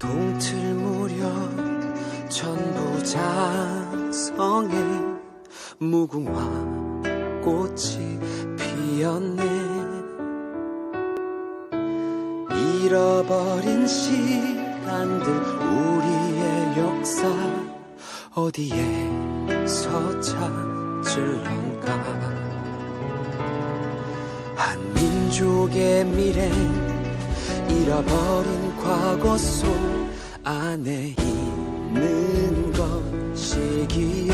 동틀 무렵 천부자성에 무궁화 꽃이 피었네. 잃어버린 시간들 우리의 역사 어디에서 찾을런가? 한민족의 미래 잃어버린 과거 속 안에 있는 것이기에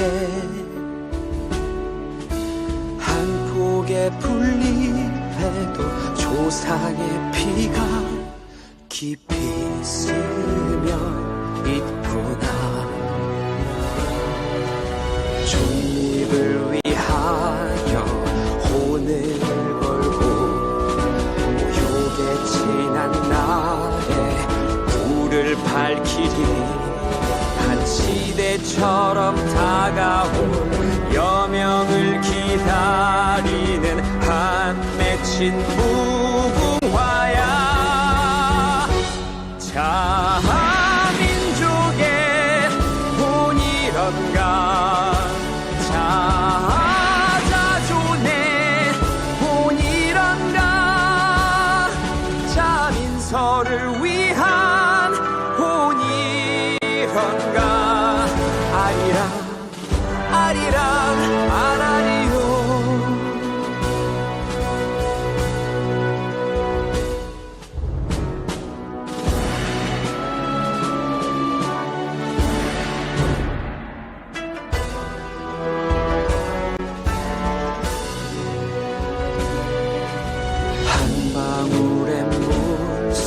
한 폭의 풀잎에도 조상의 피가 깊이 스며 있구 한 맺힌 무궁화야. 자민족의 본이런가. 자자존의 본이런가. 자민서를 위한 본이런가. 아리랑 아리랑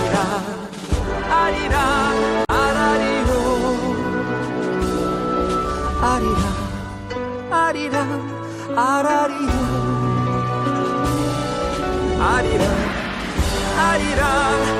아리랑 아리랑 아라리요 아리랑 아리랑 아라리요 아리랑 아라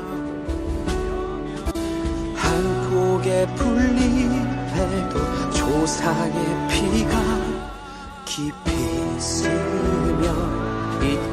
한 폭의 풀잎에도 조상의 피가 깊이 스며 있구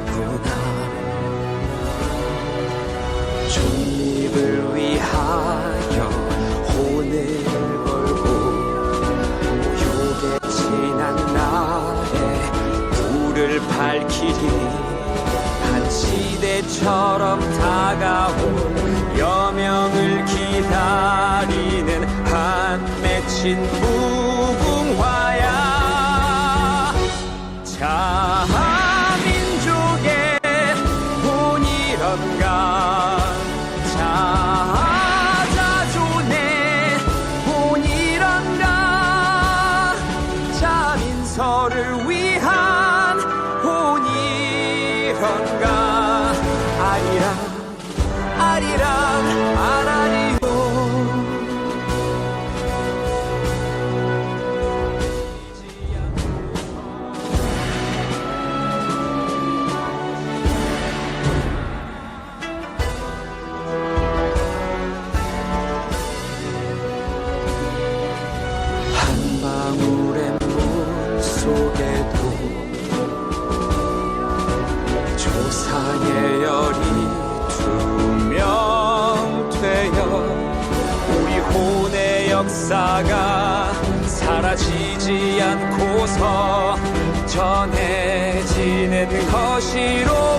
신부궁화야. 자민족의 본이런가 자자존의 본이런가 자민서를 위한 본이런가 아리랑 아리랑. 역사가 사라지지 않고서 전해지는 것이로